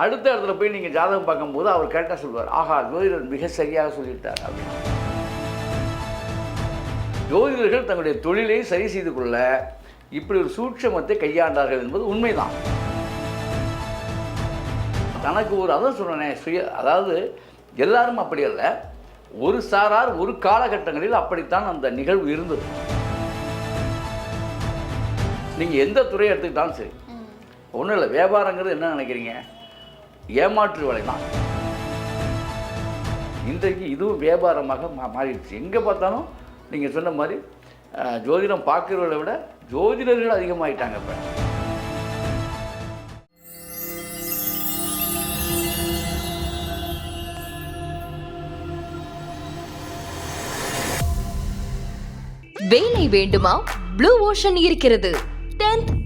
அடுத்த இடத்துல போய் நீங்கள் ஜாதகம் பார்க்கும்போது அவர் கரெக்டாக சொல்லுவார் ஆஹா ஜோதிடர் மிக சரியாக சொல்லிட்டார் அப்படின்னு. ஜோதிடர்கள் தங்களுடைய தொழிலை சரி செய்து கொள்ள இப்படி ஒரு சூட்சமத்தை கையாண்டார்கள் என்பது உண்மைதான். தனக்கு ஒரு அதான் சொல்கிறேனே சுய அதாவது எல்லாரும் அப்படி அல்ல. ஒரு சாரார் ஒரு காலகட்டங்களில் அப்படித்தான் அந்த நிகழ்வு இருந்தது. நீங்கள் எந்த துறையை எடுத்துக்கிட்டாலும் சரி. ஒன்றும் இல்லை வியாபாரங்கிறது என்ன நினைக்கிறீங்க? ஏமாற்று வேலை தான் இன்றைக்கு இதுவும் வியாபாரமாக மா மாறிடுச்சு. எங்கே பார்த்தாலும் நீங்கள் சொன்ன மாதிரி ஜோதிடம் பார்க்குறவர்களை விட ஜோதிடர்கள் அதிகமாயிட்டாங்க இப்போ. வேலை வேண்டுமா? ப்ளூ ஓஷன் இருக்கிறது. 10th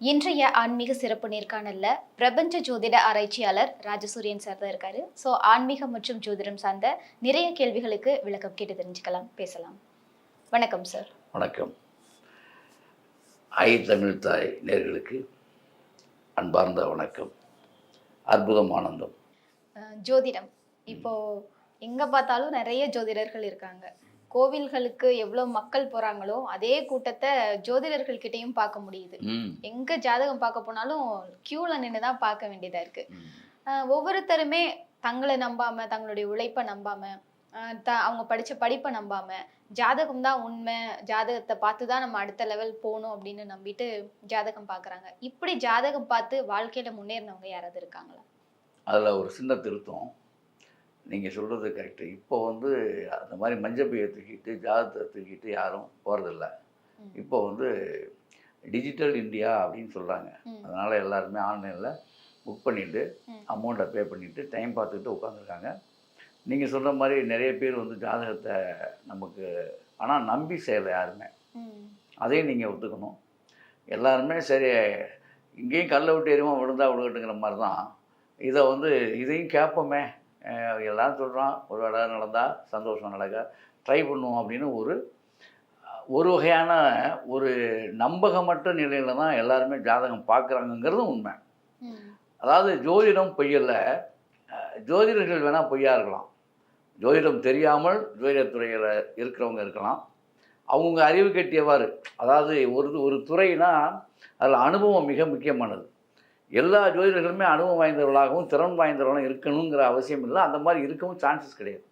இன்றைய ஆன்மீக சிறப்பு நேர்காணல்ல பிரபஞ்ச ஜோதிட ஆராய்ச்சியாளர் ராஜசூரியன் சார் தான் இருக்காரு. ஸோ ஆன்மீகம் மற்றும் ஜோதிடம் சார்ந்த நிறைய கேள்விகளுக்கு விளக்கம் கேட்டு தெரிஞ்சுக்கலாம். பேசலாம். வணக்கம் சார் வணக்கம். ஐ தமிழ் தாய் நேர்களுக்கு அன்பார்ந்த வணக்கம். அற்புதம் ஆனந்தம். ஜோதிடம். இப்போ எங்க பார்த்தாலும் நிறைய ஜோதிடர்கள் இருக்காங்க. கோவில்களுக்கு எவ்வளவு மக்கள் போறாங்களோ அதே கூட்டத்தை ஜோதிடர்கள் கிட்டயும் பார்க்க முடியுது. எங்க ஜாதகம் பார்க்க போனாலும் கியூல நின்று தான் பார்க்க வேண்டியதா இருக்கு. ஒவ்வொருத்தருமே தங்களை நம்பாம தங்களுடைய உழைப்பை நம்பாம த- அவங்க படிச்ச படிப்பை நம்பாம ஜாதகம் தான் உண்மை ஜாதகத்தை பார்த்து தான் நம்ம அடுத்த லெவல் போகணும் அப்படின்னு நம்பிட்டு ஜாதகம் பார்க்கறாங்க. இப்படி ஜாதகம் பார்த்து வாழ்க்கையில முன்னேறினவங்க யாராவது இருக்காங்களா? அதில் ஒரு சின்ன திருத்தம். நீங்கள் சொல்கிறது கரெக்டு இப்போ வந்து அந்த மாதிரி மஞ்சள் பையை தூக்கிட்டு ஜாதகத்தை தூக்கிட்டு யாரும் போகிறதில்ல. இப்போ வந்து டிஜிட்டல் இந்தியா அப்படின்னு சொல்கிறாங்க. அதனால் எல்லாருமே ஆன்லைனில் புக் பண்ணிவிட்டு. அமௌண்ட்டை பே பண்ணிவிட்டு டைம் பார்த்துக்கிட்டு உட்காந்துருக்காங்க நீங்கள் சொல்கிற மாதிரி நிறைய பேர் வந்து ஜாதகத்தை நமக்கு ஆனால் நம்பி செய்யலை யாருமே. அதையும் நீங்கள் ஒத்துக்கணும் எல்லாருமே சரி இங்கேயும் கல்லை விட்டு எரியுமா விழுந்தா விழுகட்டுங்கிற மாதிரி தான் இதை வந்து இதையும் கேட்போமே அஹ் எல்லாரும் சொல்கிறான் ஒரு வேலை நடந்தால் சந்தோஷம் நடக்க. ட்ரை பண்ணுவோம் அப்படின்னு ஒரு ஒரு வகையான ஒரு நம்பகமற்ற நிலையில் தான் எல்லாருமே ஜாதகம் பார்க்குறாங்கங்கிறதும் உண்மை. அதாவது ஜோதிடம் பொய்யல்ல. ஜோதிடர்கள் வேணால் பொய்யா இருக்கலாம். ஜோதிடம் தெரியாமல் ஜோதிடத்துறையில் இருக்கிறவங்க இருக்கலாம். அவங்க அறிவு கட்டியவாறு அதாவது ஒரு ஒரு துறைனா அதில் அனுபவம் மிக முக்கியமானது. எல்லா ஜோதிடர்களுமே அனுபவம் வாய்ந்தவர்களாகவும் திறன் வாய்ந்தவர்களாகவும் இருக்கணுங்கிற அவசியம் இல்லை. அந்த மாதிரி இருக்கவும் சான்சஸ் கிடையாது.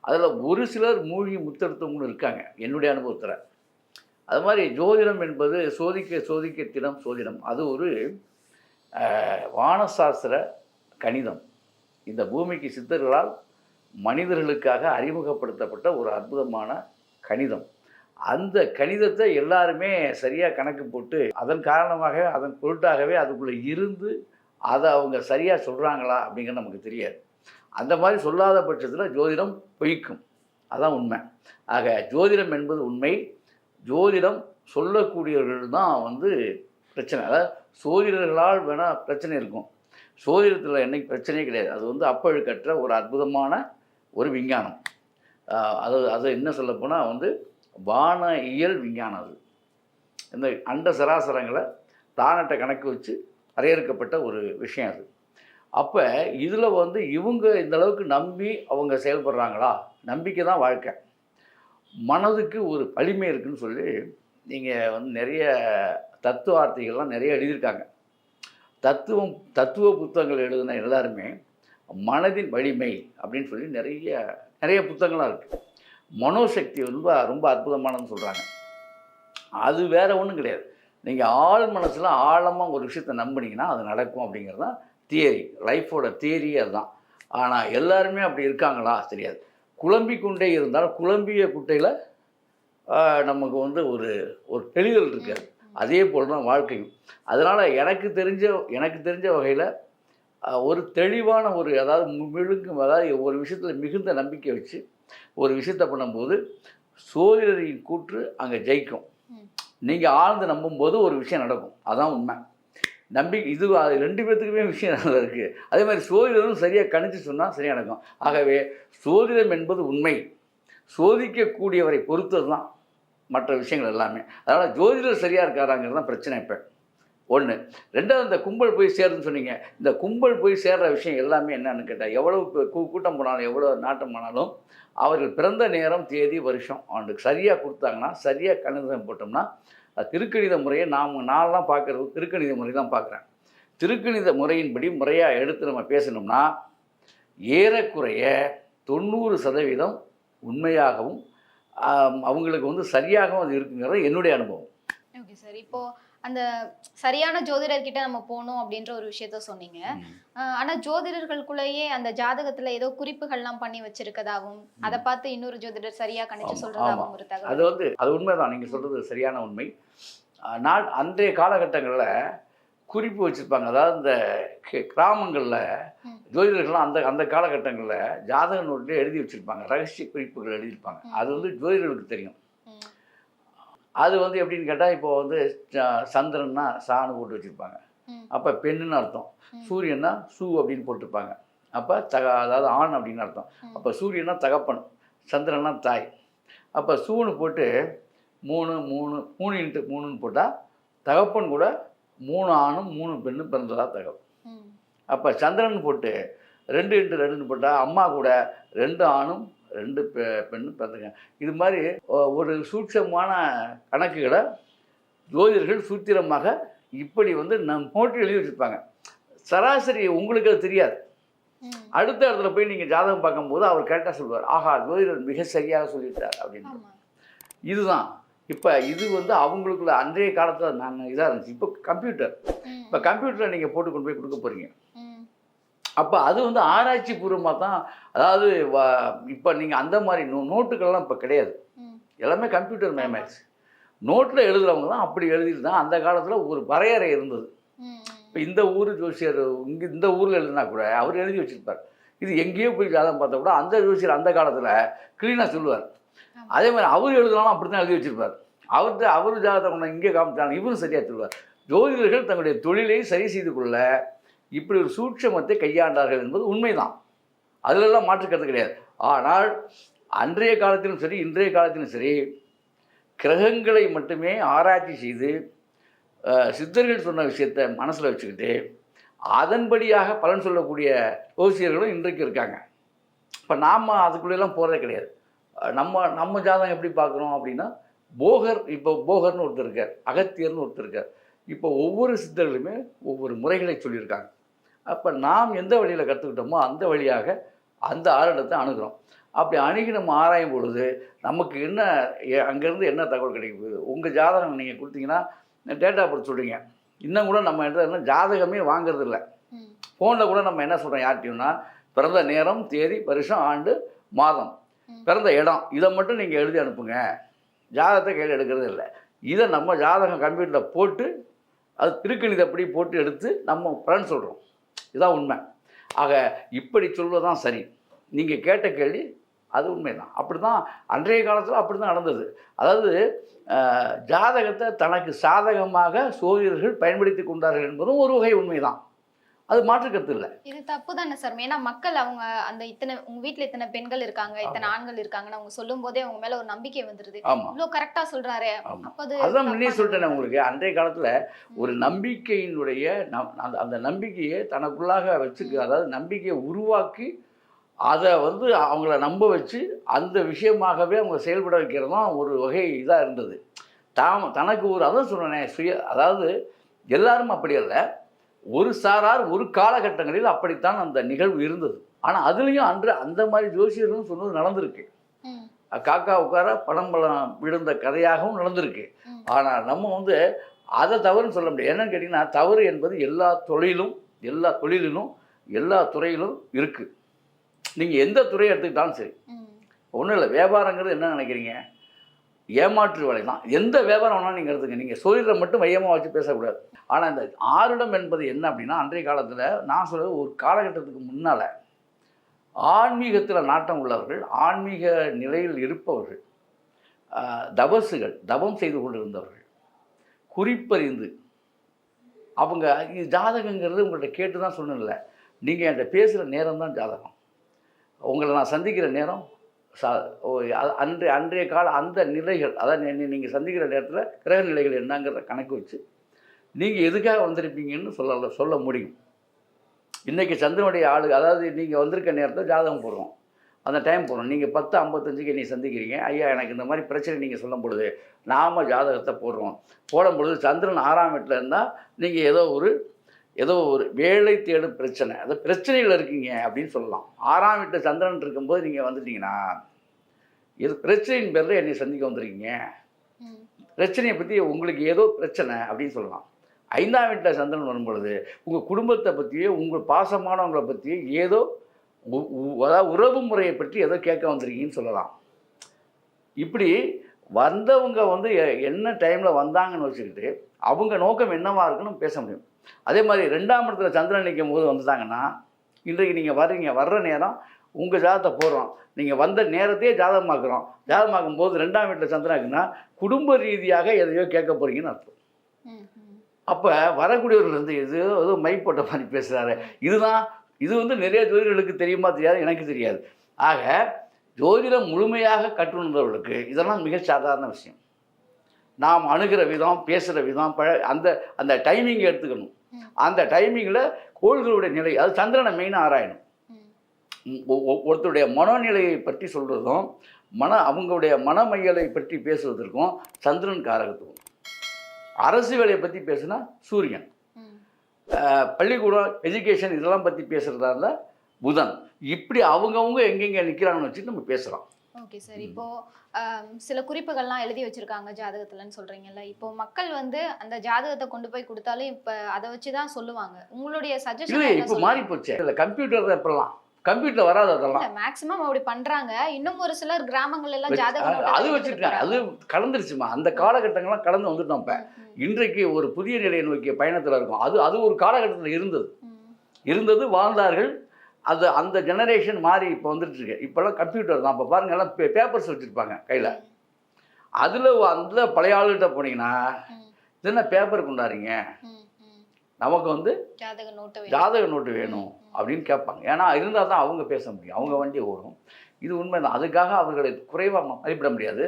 அதில் ஒரு சிலர் மூழ்கி முத்தெடுத்தவங்களும் இருக்காங்க என்னுடைய அனுபவத்தில். அது மாதிரி ஜோதிடம் என்பது சோதிக்க சோதிக்க தினம் சோதிடம். அது ஒரு வானசாஸ்திர கணிதம். இந்த பூமிக்கு சித்தர்களால் மனிதர்களுக்காக அறிமுகப்படுத்தப்பட்ட ஒரு அற்புதமான கணிதம். அந்த கணிதத்தை எல்லாருமே சரியாக கணக்கு போட்டு அதன் காரணமாக அதன் பொருட்டாகவே அதுக்குள்ளே இருந்து அதை அவங்க சரியாக சொல்கிறாங்களா அப்படிங்கிறது நமக்கு தெரியாது. அந்த மாதிரி சொல்லாத பட்சத்தில் ஜோதிடம் பொய்க்கும். அதான் உண்மை. ஆக ஜோதிடம் என்பது உண்மை. ஜோதிடம் சொல்லக்கூடியவர்கள் தான் வந்து பிரச்சனை. அதாவது சோதிடர்களால் வேணால் பிரச்சனை இருக்கும். சோதிடத்தில் என்னைக்கு பிரச்சனையே கிடையாது. அது வந்து அப்பழுக்கற்ற ஒரு அற்புதமான ஒரு விஞ்ஞானம். அது அது என்ன சொல்லப்போனால் வந்து வான இயல் விஞ்ஞானம் அது. இந்த அண்ட சராசரங்களை தானட்ட கணக்கு வச்சு வரையறுக்கப்பட்ட ஒரு விஷயம் அது. அப்போ இதில் வந்து இவங்க இந்த அளவுக்கு நம்பி அவங்க செயல்படுறாங்களா? நம்பிக்கை தான் வாழ்க்கை. மனதுக்கு ஒரு வலிமை இருக்குன்னு சொல்லி நீங்கள் வந்து நிறைய தத்துவ வார்த்தைகள்லாம் நிறைய எழுதியிருக்காங்க. தத்துவம் தத்துவ புத்தகங்கள் எழுதுன எல்லாருமே மனதின் வலிமை அப்படின்னு சொல்லி நிறைய நிறைய புத்தகங்களாக இருக்குது மனோசக்தி ரொம்ப ரொம்ப அற்புதமானதுன்னு சொல்கிறாங்க அது வேற ஒன்றும் கிடையாது. நீங்கள் ஆழ் மனசில் ஆழமாக ஒரு விஷயத்தை நம்புனீங்கன்னா அது நடக்கும் அப்படிங்கிறது தான் தியரி. லைஃபோட தியரியே அதுதான். ஆனால் எல்லாருமே அப்படி இருக்காங்களா? தெரியாது. குழம்பி கொண்டே இருந்தால் குழம்பிய குட்டையில் நமக்கு வந்து ஒரு ஒரு தெளிதல் இருக்காது அதே. போல் தான் வாழ்க்கையும். அதனால் எனக்கு தெரிஞ்ச எனக்கு தெரிஞ்ச வகையில் ஒரு தெளிவான ஒரு அதாவது முழுங்கும் அதாவது ஒரு விஷயத்தில் மிகுந்த நம்பிக்கை வச்சு ஒரு விஷயத்தை பண்ணும்போது சோதிடரின் கூற்று அங்கே ஜெயிக்கும். நீங்கள் ஆழ்ந்து நம்பும்போது ஒரு விஷயம் நடக்கும். அதான் உண்மை. நம்பிக்கை இது அது ரெண்டு பேர்த்துக்குமே விஷயம் நல்லா இருக்குது அதே மாதிரி சோதிடரும் சரியாக கணிச்சு சொன்னால் சரியாக நடக்கும். ஆகவே சோதிடம் என்பது உண்மை. சோதிக்கக்கூடியவரை பொறுத்தது தான் மற்ற விஷயங்கள் எல்லாமே. அதனால் ஜோதிடர் சரியாக இருக்காராங்கிறது தான் பிரச்சனை இப்போ. ஒன்று ரெண்டாவது இந்த கும்பல் போய் சேருன்னு சொன்னீங்க. இந்த கும்பல் போய் சேர்ற விஷயம் எல்லாமே என்னன்னு கேட்டால் எவ்வளவு கூட்டம் போனாலும் எவ்வளோ நாட்டம் போனாலும் அவர்கள் பிறந்த நேரம் தேதி வருஷம் அவனுக்கு சரியாக கொடுத்தாங்கன்னா சரியாக கணிதம் போட்டோம்னா திருக்கணித முறையை நாம் நான்லாம் பார்க்குறது திருக்கணித முறை தான் பார்க்குறேன். திருக்கணித முறையின்படி முறையாக எடுத்து நம்ம பேசணும்னா ஏறக்குறைய தொண்ணூறு சதவீதம் உண்மையாகவும் அவங்களுக்கு வந்து சரியாகவும் அது இருக்குங்கிறது என்னுடைய அனுபவம். Okay sir. இப்போது அந்த சரியான ஜோதிடர் கிட்ட நம்ம போகணும் அப்படின்ற ஒரு விஷயத்த சொன்னீங்க. ஆனா ஜோதிடர்களுக்குள்ளேயே அந்த ஜாதகத்துல ஏதோ குறிப்புகள்லாம் பண்ணி வச்சிருக்கதாவும் அதை பார்த்து இன்னொரு ஜோதிடர் சரியா கணிச்சு ஆமா, சொல்றதாவும் ஒரு அது தகவல் வந்து அது உண்மைதான். நீங்கள் சொல்கிறது சரியான உண்மை. நான் அன்றைய காலகட்டங்களில் குறிப்பு வச்சுருப்பாங்க. அதாவது இந்த கிராமங்களில். ஜோதிடர்கள்லாம் அந்த அந்த காலகட்டங்களில் ஜாதக நோட்டில் எழுதி வச்சுருப்பாங்க. ரகசிய குறிப்புகள் எழுதியிருப்பாங்க. அது வந்து ஜோதிடர்களுக்கு தெரியும். அது வந்து எப்படின்னு கேட்டால் இப்போ வந்து ச- சந்திரன்னா சாணு போட்டு வச்சுருப்பாங்க. அப்போ பெண்ணுன்னு அர்த்தம். சூரியன்னா சூ அப்படின்னு போட்டிருப்பாங்க. அப்போ தக அதாவது ஆண் அப்படின்னு அர்த்தம். அப்போ சூரியனா தகப்பன் சந்திரனா தாய். அப்போ சூன்னு போட்டு மூணு மூணு மூணு இன்ட்டு மூணுன்னு போட்டால் தகப்பன் கூட மூணு ஆணும் மூணு பெண்ணும் பிறந்ததா தகவல். அப்போ சந்திரன் போட்டு ரெண்டு இன்ட்டு ரெண்டுன்னு போட்டால் அம்மா கூட ரெண்டு ஆணும் ரெண்டு பெ பெண்ணும் பிறந்துங்க இது மாதிரி ஒரு சூட்சமான கணக்குகளை ஜோதிடர்கள் சூத்திரமாக இப்படி வந்து நம் போட்டு எழுதி வச்சுருப்பாங்க. சராசரி உங்களுக்கு அது தெரியாது. அடுத்த இடத்துல போய் நீங்கள் ஜாதகம் பார்க்கும்போது அவர் கரெக்டாக சொல்லுவார். ஆஹா ஜோதிடர் மிக சரியாக சொல்லிட்டார் அப்படின்னு இதுதான். இப்போ இது வந்து அவங்களுக்குள்ள அன்றைய காலத்தில் நான் இதாக இருந்துச்சு. இப்போ கம்ப்யூட்டர் இப்போ கம்ப்யூட்டரில் நீங்கள் போட்டு கொண்டு போய் கொடுக்க போகிறீங்க அப்போ அது வந்து ஆராய்ச்சி பூர்வமாக தான் அதாவது இப்போ நீங்கள் அந்த மாதிரி நோ நோட்டுகள்லாம் இப்போ கிடையாது. எல்லாமே கம்ப்யூட்டர் மயமாயிடுச்சு நோட்டில் எழுதுறவங்க தான் அப்படி எழுதிட்டு தான் அந்த காலத்தில் ஒரு வரையறை இருந்தது. இப்போ இந்த ஊர் ஜோசியர் இங்கே இந்த ஊரில் எழுதினா கூட அவர் எழுதி வச்சிருப்பார். இது எங்கேயோ போய் ஜாதகம் பார்த்தா கூட அந்த ஜோசியர் அந்த காலத்தில் க்ளீனாக சொல்லுவார். அதே மாதிரி அவர் எழுதினாலும் அப்படி தான் எழுதி வச்சிருப்பார். அவர்கிட்ட அவர் ஜாதகம் இங்கே காமிச்சாலும் இவரும் சரியாக சொல்லுவார். ஜோதிடர்கள் தங்களுடைய தொழிலை சரி செய்து கொள்ள இப்படி ஒரு சூட்சமத்தை கையாண்டார்கள் என்பது உண்மைதான். அதிலெல்லாம் மாற்றுக்கிறது கிடையாது. ஆனால் அன்றைய காலத்திலும் சரி இன்றைய காலத்திலும் சரி கிரகங்களை மட்டுமே ஆராய்ச்சி செய்து சித்தர்கள் சொன்ன விஷயத்தை மனசில் வச்சுக்கிட்டு அதன்படியாக பலன் சொல்லக்கூடிய ஓசியர்களும் இன்றைக்கு இருக்காங்க. இப்போ நாம் அதுக்குள்ளெல்லாம் போகிறதே கிடையாது. நம்ம நம்ம ஜாதகம் எப்படி பார்க்குறோம் அப்படின்னா போகர் இப்போ போகர்னு ஒருத்தர் இருக்கார் அகத்தியர்னு ஒருத்தர் இருக்கார். இப்போ ஒவ்வொரு சித்தர்களுமே ஒவ்வொரு முறைகளை சொல்லியிருக்காங்க. அப்போ நாம் எந்த வழியில் கற்றுக்கிட்டோமோ அந்த வழியாக அந்த ஆரிடத்தை அணுகிறோம். அப்படி அணுகி நம்ம ஆராயும் பொழுது நமக்கு என்ன அங்கேருந்து என்ன தகவல் கிடைக்க போகுது உங்கள் ஜாதகம் நீங்கள் கொடுத்தீங்கன்னா டேட்டா பர்த் சொல்கிறீங்க இன்னும் கூட நம்ம என்ன ஜாதகமே வாங்குறது இல்லை. ஃபோனில் கூட நம்ம என்ன சொல்கிறோம் யார்கிட்டயும்னா பிறந்த நேரம் தேதி வருஷம் ஆண்டு மாதம். பிறந்த இடம் இதை மட்டும் நீங்கள் எழுதி அனுப்புங்க. ஜாதகத்தை கையில் எடுக்கிறது இல்லை. இதை நம்ம ஜாதகம் கம்ப்யூட்டரில் போட்டு அது திருக்கணிதப்படி போட்டு எடுத்து நம்ம பலன் சொல்கிறோம் இதுதான் உண்மை. ஆக இப்படி சொல்வதுதான் சரி. நீங்கள் கேட்ட கேள்வி அது உண்மைதான். அப்படி தான் அன்றைய காலத்தில் அப்படி தான் நடந்தது. அதாவது ஜாதகத்தை தனக்கு சாதகமாக சோதிடர்கள் பயன்படுத்தி கொண்டார்கள் என்பதும் ஒரு வகை உண்மைதான். அது மாற்றுக்கருத்து இல்லை. இது தப்பு தானே சார். ஏன்னா மக்கள் அவங்க அந்த இத்தனை உங்க வீட்ல இத்தனை பெண்கள் இருக்காங்க இத்தனை ஆண்கள் இருக்காங்கன்னு அவங்க சொல்லும் போதே அவங்க மேல ஒரு நம்பிக்கை வந்துருது. ஆமாம் இவ்வளவு கரெக்டா சொல்றாரு. அது அதான் முன்னே சொல்லிட்டேனே உங்களுக்கு. அன்றைய காலத்தில் ஒரு நம்பிக்கையினுடைய நம் அந்த நம்பிக்கையை தனக்குள்ளாக வச்சுக்க அதாவது நம்பிக்கையை உருவாக்கி அதை வந்து அவங்கள நம்ப வச்சு அந்த விஷயமாகவே அவங்க செயல்பட வைக்கிறது தான் ஒரு வகை இதாக இருந்தது. தாம் தனக்கு ஒரு அதான் சொன்னேன் சுய அதாவது எல்லாரும் அப்படி அல்ல. ஒரு சாரார் ஒரு காலகட்டங்களில் அப்படித்தான் அந்த நிகழ்வு இருந்தது. ஆனால் அதுலேயும் அன்று அந்த மாதிரி ஜோசியர்களும் சொன்னது நடந்திருக்கு. காக்கா உட்கார பணம் பழம் விழுந்த கதையாகவும் நடந்திருக்கு. ஆனால் நம்ம வந்து அதை தவறுன்னு சொல்ல முடியாது. என்னன்னு கேட்டிங்கன்னா தவறு என்பது எல்லா தொழிலும் எல்லா தொழிலிலும் எல்லா துறையிலும் இருக்குது நீங்கள் எந்த துறையை எடுத்துக்கிட்டாலும் சரி. ஒன்றும் இல்லை வியாபாரங்கிறது என்ன நினைக்கிறீங்க? ஏமாற்று வேலை தான். எந்த வியாபாரம் வேணாலும் நீங்கள் எடுத்துங்க நீங்கள் சொல்லிடுற மட்டும் மையமாக வச்சு பேசக்கூடாது. ஆனால் இந்த ஆருடம் என்பது என்ன அப்படின்னா அன்றைய காலத்தில் நான் சொல்றது ஒரு காலகட்டத்துக்கு முன்னால் ஆன்மீகத்தில் நாட்டம் உள்ளவர்கள் ஆன்மீக நிலையில் இருப்பவர்கள் தபசுகள் தபம் செய்து கொண்டிருந்தவர்கள் குறிப்பறிந்து அவங்க இது ஜாதகங்கிறது உங்கள்கிட்ட கேட்டு தான் சொன்னல நீங்கள் என்கிட்ட பேசுகிற நேரம் தான் ஜாதகம். உங்களை நான் சந்திக்கிற நேரம் சா ஓ, அ- அன்றைய அன்றைய கால அந்த நிலைகள் அதாவது நீங்கள் சந்திக்கிற நேரத்தில் கிரக நிலைகள் என்னங்கிறத கணக்கு வச்சு நீங்கள் எதுக்காக வந்திருப்பீங்கன்னு சொல்ல சொல்ல முடியும். இன்றைக்கி சந்திரனுடைய ஆளு அதாவது நீங்கள் வந்திருக்க நேரத்தில் ஜாதகம் போடுறோம். அந்த டைம் போடணும் நீங்கள் பத்து ஐம்பத்தஞ்சுக்கு நீ சந்திக்கிறீங்க. ஐயா எனக்கு இந்த மாதிரி பிரச்சனை நீங்கள் சொல்லும் பொழுது நாம ஜாதகத்தை போடுறோம். போடும் பொழுது சந்திரன் ஆறாம் வீட்டில் இருந்தால் நீங்கள் ஏதோ ஒரு ஏதோ ஒரு வேலை தேடும் பிரச்சனை. அது பிரச்சனையில் இருக்கீங்க அப்படின்னு சொல்லலாம். ஆறாம் வீட்டில் சந்திரன் இருக்கும்போது நீங்கள் வந்துட்டீங்கன்னா இது பிரச்சனையின் பேரில் என்னை சந்திக்க வந்திருக்கீங்க. பிரச்சனையை பற்றி உங்களுக்கு ஏதோ பிரச்சனை அப்படின்னு சொல்லலாம். ஐந்தாம் வீட்டில் சந்திரன் வரும் பொழுது உங்கள் குடும்பத்தை பற்றியோ உங்கள் பாசமானவங்களை பற்றியோ ஏதோ அதாவது உறவு முறையை பற்றி ஏதோ கேட்க வந்திருக்கீங்கன்னு சொல்லலாம். இப்படி வந்தவங்க வந்து என்ன டைமில் வந்தாங்கன்னு வச்சுக்கிட்டு அவங்க நோக்கம் என்னவா இருக்குன்னு பேச முடியும். அதே மாதிரி ரெண்டாம் இடத்துல சந்திரன் நிற்கும் போது வந்துட்டாங்கன்னா இன்றைக்கு நீங்கள் வர்றீங்க வர்ற நேரம் உங்கள் ஜாதகத்தை போடுறோம். நீங்கள் வந்த நேரத்தையே ஜாதகமாக்குறோம். ஜாதகமாக்கும் போது ரெண்டாம் வீட்டில் சந்திரன் இருக்குன்னா குடும்ப ரீதியாக எதையோ கேட்க போகிறீங்கன்னு அர்த்தம். வரக்கூடியவர்கள் வந்து இது ஏதோ மை போட்ட மாதிரி பேசுகிறாரு இதுதான் இது வந்து நிறைய ஜோதிடர்களுக்கு தெரியுமா தெரியாது எனக்கு தெரியாது. ஆக ஜோதிடம் முழுமையாக கற்றுணர்ந்தவர்களுக்கு இதெல்லாம் மிக சாதாரண விஷயம். நாம் அணுகிற விதம் பேசுகிற விதம் பழ அந்த அந்த டைமிங் எடுத்துக்கணும். அந்த டைமிங்கில் கோள்களுடைய நிலை அது சந்திரனை மெயினாக ஆராயணும். ஒருத்தருடைய மனநிலையை பற்றி சொல்கிறதும் மன அவங்களுடைய மனமையலை பற்றி பேசுவதற்கும் சந்திரன் காரகத்துவம். அரசு வேலையை பற்றி பேசுனா சூரியன். பள்ளிக்கூடம் எஜுகேஷன் இதெல்லாம் பற்றி பேசுகிறதா இருந்தால் புதன். இப்படி அவங்கவுங்க எங்கெங்கே நிற்கிறாங்கன்னு வச்சுட்டு நம்ம பேசலாம். Okay sir. இப்போ சில குறிப்புகள்லாம் எழுதி வச்சிருக்காங்க ஜாதகத்துலன்னு சொல்றீங்கல்ல. இப்போ மக்கள் வந்து அந்த ஜாதகத்தை கொண்டு போய் கொடுத்தாலும் இப்ப அதை வச்சு தான் சொல்லுவாங்க. உங்களுடைய சஜஷன் இப்போ மாறி போச்சு இல்லை கம்ப்யூட்டர் தான் இப்போலாம் கம்ப்யூட்டர் வராது அதெல்லாம். மேக்ஸிமம் அப்படி பண்றாங்க. இன்னும் ஒரு சிலர் கிராமங்கள் எல்லாம் ஜாதகம் அது- வச்சுருக்காங்க அது கலந்துருச்சுமா? அந்த காலகட்டங்கள்லாம் கடந்து வந்துட்டோம் இப்போ. இன்றைக்கு ஒரு புதிய நிலையை நோக்கிய பயணத்தில் இருக்கும். அது அது ஒரு காலகட்டத்தில் இருந்தது. இருந்தது வாழ்ந்தார்கள். அது அந்த ஜெனரேஷன் மாறி இப்போ வந்துட்டு இருக்கு. இப்போல்லாம் கம்ப்யூட்டர் தான். இப்போ பாருங்க எல்லாம் பேப்பர்ஸ் வச்சுருப்பாங்க கையில். அதில் அந்த பழைய ஆளுகிட்ட போனீங்கன்னா என்ன பேப்பர் கொண்டாடுறீங்க. நமக்கு வந்து ஜாதக நோட்டு வேணும். அப்படின்னு கேட்பாங்க. ஏன்னா இருந்தால் தான் அவங்க பேச முடியும். அவங்க வண்டி ஓடும். இது உண்மைதான். அதுக்காக அவர்களை குறைவாக மதிப்பிட முடியாது.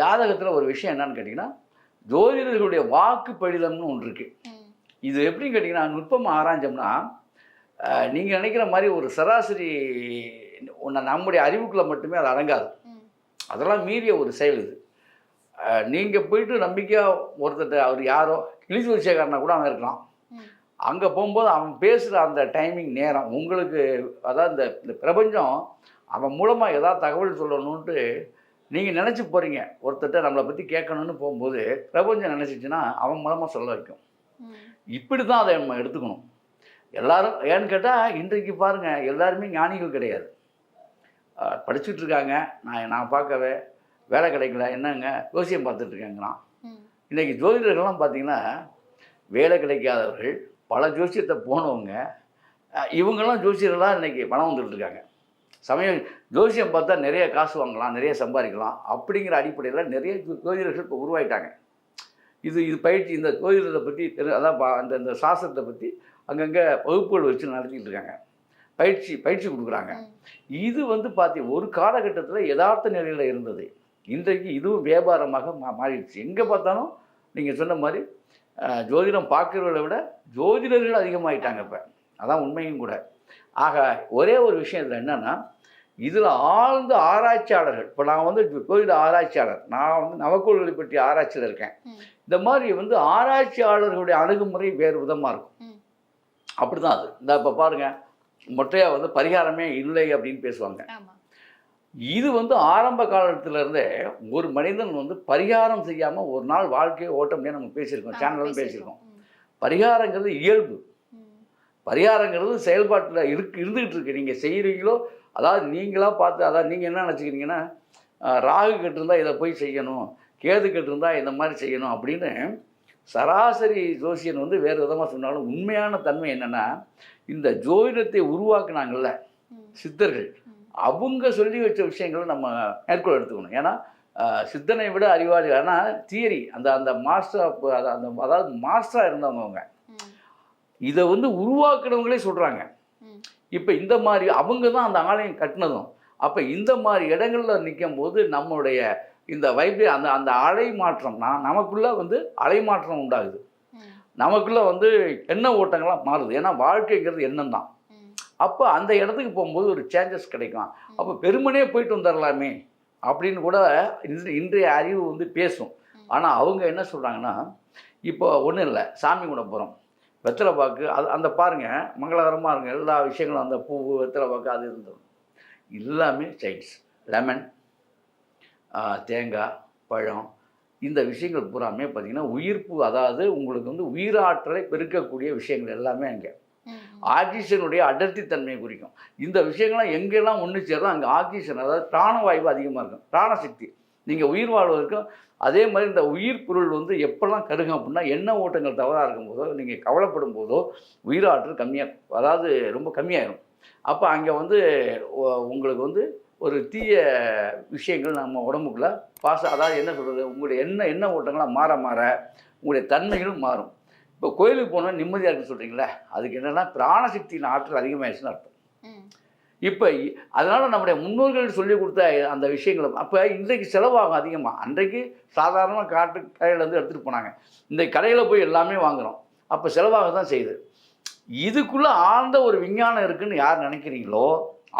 ஜாதகத்தில் ஒரு விஷயம் என்னன்னு கேட்டிங்கன்னா ஜோதிடர்களுடைய வாக்கு படிதம்னு ஒன்று இருக்குது இது எப்படின்னு கேட்டிங்கன்னா நுட்பமாக ஆராய்ஞ்சோம்னா நீங்கள் நினைக்கிற மாதிரி ஒரு சராசரி ஒன்று நம்முடைய அறிவுக்குள்ளே மட்டுமே அது அடங்காது. அதெல்லாம் மீறிய ஒரு செயல் இது. நீங்கள் போயிட்டு நம்பிக்கையாக ஒருத்தர் அவர் யாரோ இழிச்சு வச்சக்காரனா கூட அவன் இருக்கலாம். அங்கே போகும்போது அவன் பேசுகிற அந்த டைமிங் நேரம் உங்களுக்கு அதாவது இந்த இந்த பிரபஞ்சம் அவன் மூலமாக ஏதாவது தகவல் சொல்லணுன்ட்டு நீங்கள் நினச்சி போகிறீங்க ஒருத்தர்கிட்ட நம்மளை பற்றி கேட்கணும்னு போகும்போது பிரபஞ்சம் நினச்சிச்சுன்னா அவன் மூலமாக சொல்ல வைக்கும். இப்படி தான் அதை நம்ம எடுத்துக்கணும். எல்லாரும் ஏன்னு கேட்டால் இன்றைக்கு பாருங்கள் எல்லாருமே ஞானிகள் கிடையாது. படிச்சுட்டு இருக்காங்க. நான் நான் பார்க்கவே வேலை கிடைக்கல என்னங்க? ஜோசியம் ம். இன்றைக்கி ஜோதிடர்கள்லாம் பார்த்தீங்கன்னா வேலை கிடைக்காதவர்கள் பல ஜோசியத்தை போனவங்க இவங்கெல்லாம் ஜோசியர்களாக இன்றைக்கி பணம் வந்துட்டு இருக்காங்க சமயம் ஜோசியம் பார்த்தா நிறைய காசு வாங்கலாம் நிறைய சம்பாதிக்கலாம் அப்படிங்கிற அடிப்படையில் நிறைய ஜோதிடர்கள் இப்போ உருவாயிட்டாங்க. இது இது பயிற்சி இந்த ஜோதிடத்தை பற்றி அதான் அந்த இந்த சாஸ்திரத்தை பற்றி அங்கங்கே வகுப்புகள் வச்சு நடத்திட்டு இருக்காங்க பயிற்சி பயிற்சி கொடுக்குறாங்க. இது வந்து பார்த்தி ஒரு காலகட்டத்தில் யதார்த்த நிலையில் இருந்தது. இன்றைக்கு இதுவும் வியாபாரமாக மா மாறிடுச்சு. எங்கே பார்த்தாலும் நீங்கள் சொன்ன மாதிரி ஜோதிடம் பார்க்குறவங்களை விட ஜோதிடர்கள் அதிகமாயிட்டாங்க இப்போ. அதான் உண்மையும் கூட. ஆக ஒரே ஒரு விஷயம் இதில் என்னென்னா இதில் ஆழ்ந்த ஆராய்ச்சியாளர்கள் இப்போ நான் வந்து ஜோதிட ஆராய்ச்சியாளர் நான் வந்து நவக்கோள்களை பற்றி ஆராய்ச்சியில் இருக்கேன். இந்த மாதிரி வந்து ஆராய்ச்சியாளர்களுடைய அணுகுமுறை வேறு விதமாக இருக்கும். அப்படி தான் அது. இந்த இப்போ பாருங்கள் மொட்டையாக வந்து பரிகாரமே இல்லை அப்படின்னு பேசுவாங்க. இது வந்து ஆரம்ப காலத்துல இருந்தே ஒரு மனிதன் வந்து பரிகாரம் செய்யாமல் ஒரு நாள் வாழ்க்கையை ஓட்ட முடியாது நம்ம பேசியிருக்கோம் சேனலும் பேசியிருக்கோம் பரிகாரங்கிறது இயல்பு. பரிகாரங்கிறது செயல்பாட்டில் இருக்கு இருந்துகிட்டு இருக்கு நீங்கள் செய்கிறீங்களோ அதாவது நீங்களாக பார்த்து அதாவது நீங்கள் என்ன நினச்சிக்கிறீங்கன்னா ராகு கட்டிருந்தா இதை போய் செய்யணும் கேது கட்டிருந்தா இந்த மாதிரி செய்யணும் அப்படின்னு சராசரி ஜோசியன் வந்து வேறு விதமாக சொன்னாலும் உண்மையான தன்மை என்னென்னா இந்த ஜோதிடத்தை உருவாக்குனாங்கல்ல. சித்தர்கள். அவங்க சொல்லி வச்ச விஷயங்களை நம்ம மேற்கோள் எடுத்துக்கணும். ஏன்னா சித்தனை விட அறிவாளி ஆனால் தியரி அந்த அந்த மாஸ்டர் அந்த அதாவது மாஸ்டராக இருந்தவங்க அவங்க. இதை வந்து உருவாக்குனவங்களே சொல்கிறாங்க இப்போ இந்த மாதிரி அவங்க தான் அந்த ஆலயம் கட்டினதும். அப்போ இந்த மாதிரி இடங்கள்ல நிற்கும் போது நம்மளுடைய இந்த வைப்ரே அந்த அந்த அலை மாற்றம் நான் நமக்குள்ள வந்து அலை மாற்றம் உண்டாகுது. நமக்குள்ள வந்து எண்ண ஓட்டங்கள்லாம் மாறுது. ஏன்னா வாழ்க்கைங்கிறது எண்ணம் தான் அப்போ அந்த இடத்துக்கு போகும்போது ஒரு சேஞ்சஸ் கிடைக்கும். அப்போ பெருமனே போயிட்டு வந்துடலாமே அப்படின்னு கூட இன்று இன்றைய அறிவு வந்து பேசும். ஆனால் அவங்க என்ன சொல்கிறாங்கன்னா இப்போ ஒன்றும் இல்லை சாமி கூட போகிறோம் வெத்தலை பாக்கு அது அந்த பாருங்கள் மங்களகரமாக இருங்க எல்லா விஷயங்களும் அந்த பூ வெத்தலை பாக்கு அது இருந்தது எல்லாமே சைன்ஸ் லெமன் தேங்காய் பழம் இந்த விஷயங்கள் பூராமே பார்த்திங்கன்னா உயிர்ப்பு அதாவது உங்களுக்கு வந்து உயிராற்றலை பெருக்கக்கூடிய விஷயங்கள் எல்லாமே அங்கே. ஆக்சிஜனுடைய அடர்த்தி தன்மையை குறிக்கும். இந்த விஷயங்கள்லாம் எங்கெல்லாம் ஒன்று சேரும் அங்கே ஆக்சிஜன் அதாவது பிராணவாயு அதிகமாக இருக்கும். பிராணசக்தி. நீங்கள் உயிர் வாழ்வதற்கும் அதே மாதிரி இந்த உயிர் பொருள் வந்து எப்பெல்லாம் கருகும் அப்படின்னா எண்ணெய் ஓட்டங்கள் தவறாக இருக்கும்போதோ நீங்கள் கவலைப்படும் போதோ உயிராற்றல் கம்மியாக அதாவது ரொம்ப கம்மியாயிடும் அப்போ அங்கே வந்து உங்களுக்கு வந்து ஒரு தீய விஷயங்கள் நம்ம உடம்புக்குள்ளே பாச அதாவது என்ன சொல்கிறது உங்களுடைய எண்ணெய் எண்ணெய் ஓட்டங்களாக மாற மாற உங்களுடைய தன்மைகளும் மாறும். இப்போ கோயிலுக்கு போனால் நிம்மதியாக இருக்குன்னு சொல்கிறீங்களே அதுக்கு என்னென்னா பிராணசக்தியின் ஆற்றல் அதிகமாகிடுச்சுன்னு அர்த்தம். இப்போ அதனால் நம்முடைய முன்னோர்கள் சொல்லி கொடுத்த அந்த விஷயங்களும் அப்போ இன்றைக்கு செலவாகும் அதிகமாக அன்றைக்கு சாதாரணமாக காட்டு கடையில் இருந்து எடுத்துகிட்டு போனாங்க. இந்த கடையில் போய் எல்லாமே வாங்குகிறோம் அப்போ செலவாக தான் செய்யுது. இதுக்குள்ளே ஆழ்ந்த ஒரு விஞ்ஞானம் இருக்குன்னு யார் நினைக்கிறீங்களோ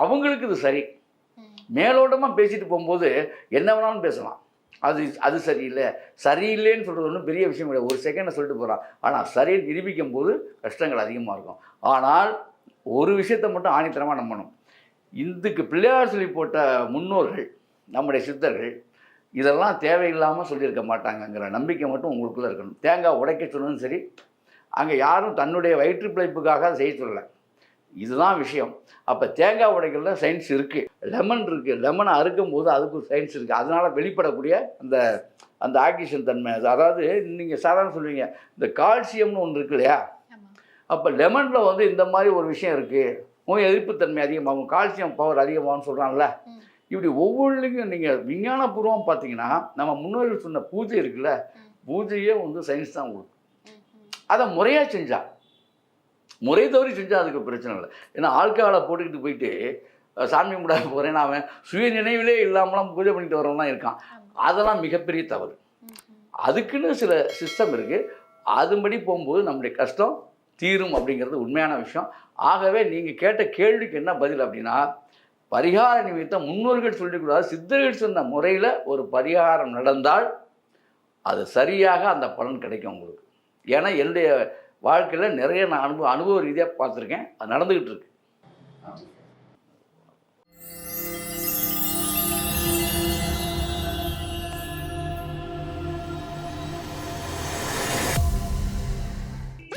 அவங்களுக்கு இது சரி. மேலோட்டமாக பேசிட்டு போகும்போது என்ன வேணாலும் பேசலாம். அது அது சரியில்லை. சரியில்லைன்னு சொல்கிறது ஒன்றும் பெரிய விஷயம் கிடையாது. ஒரு செகண்டை சொல்லிட்டு போகிறான் ஆனால் சரியை நிரூபிக்கும் போது கஷ்டங்கள் அதிகமாக இருக்கும். ஆனால் ஒரு விஷயத்தை மட்டும் ஆணித்தரமாக நம்பணும். இதுக்கு பிள்ளையார் சொல்லி போட்ட முன்னோர்கள் நம்முடைய சித்தர்கள் இதெல்லாம் தேவையில்லாமல் சொல்லியிருக்க மாட்டாங்கங்கிற நம்பிக்கை மட்டும் உங்களுக்குள்ளே இருக்கணும். தேங்காய் உடைக்க சொன்னதும் சரி அங்கே யாரும் தன்னுடைய வயிற்று பிழைப்புக்காக அதை செய்ய சொல்லலை. இதுதான் விஷயம். அப்போ தேங்காய் உடைக்கிறதுல சயின்ஸ் இருக்குது லெமன் இருக்குது லெமனை அறுக்கும் போது அதுக்கு சயின்ஸ் இருக்குது அதனால் வெளிப்படக்கூடிய அந்த அந்த ஆக்சிஜன் தன்மை. அது அதாவது நீங்கள் சாதாரண சொல்லுவீங்க இந்த கால்சியம்னு ஒன்று இருக்கு இல்லையா. அப்போ லெமனில் வந்து இந்த மாதிரி ஒரு விஷயம் இருக்குது நோய் எதிர்ப்புத்தன்மை அதிகமாகும். கால்சியம் பவர் அதிகமாகும்னு சொல்கிறான்ல. இப்படி ஒவ்வொன்றுலையும் நீங்கள் விஞ்ஞானபூர்வம் பார்த்தீங்கன்னா நம்ம முன்னோர்கள் சொன்ன பூஜை இருக்குல்ல. பூஜையே வந்து சயின்ஸ் தான் கொடுக்கும். அதை முறையாக செஞ்சா முறை தவறி செஞ்சால் அதுக்கு பிரச்சனை இல்லை. ஏன்னா ஆட்காலை போட்டுக்கிட்டு போயிட்டு சாமி கும்பிட போகிறேன்னு அவன் சுய நினைவிலே இல்லாமலாம் பூஜை பண்ணிட்டு வரவன்லாம் இருக்கான். அதெல்லாம் மிகப்பெரிய தவறு. அதுக்குன்னு சில சிஸ்டம் இருக்குது அதுபடி போகும்போது நம்முடைய கஷ்டம் தீரும் அப்படிங்கிறது உண்மையான விஷயம். ஆகவே நீங்கள் கேட்ட கேள்விக்கு என்ன பதில் அப்படின்னா பரிகார நிமித்தம் முன்னோர்கள் சொல்லிக்கூடாது சித்தர்கள் சொன்ன முறையில் ஒரு பரிகாரம் நடந்தால் அது சரியாக அந்த பலன் கிடைக்கும் உங்களுக்கு. ஏன்னா என்னுடைய வாழ்க்கையில் நிறைய நான் அனுபவ அனுபவ ரீதியாக பார்த்துருக்கேன். அது நடந்துக்கிட்டு இருக்கு.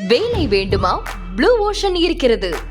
வேலை வேண்டுமா? ப்ளூ ஓஷன் இருக்கிறது.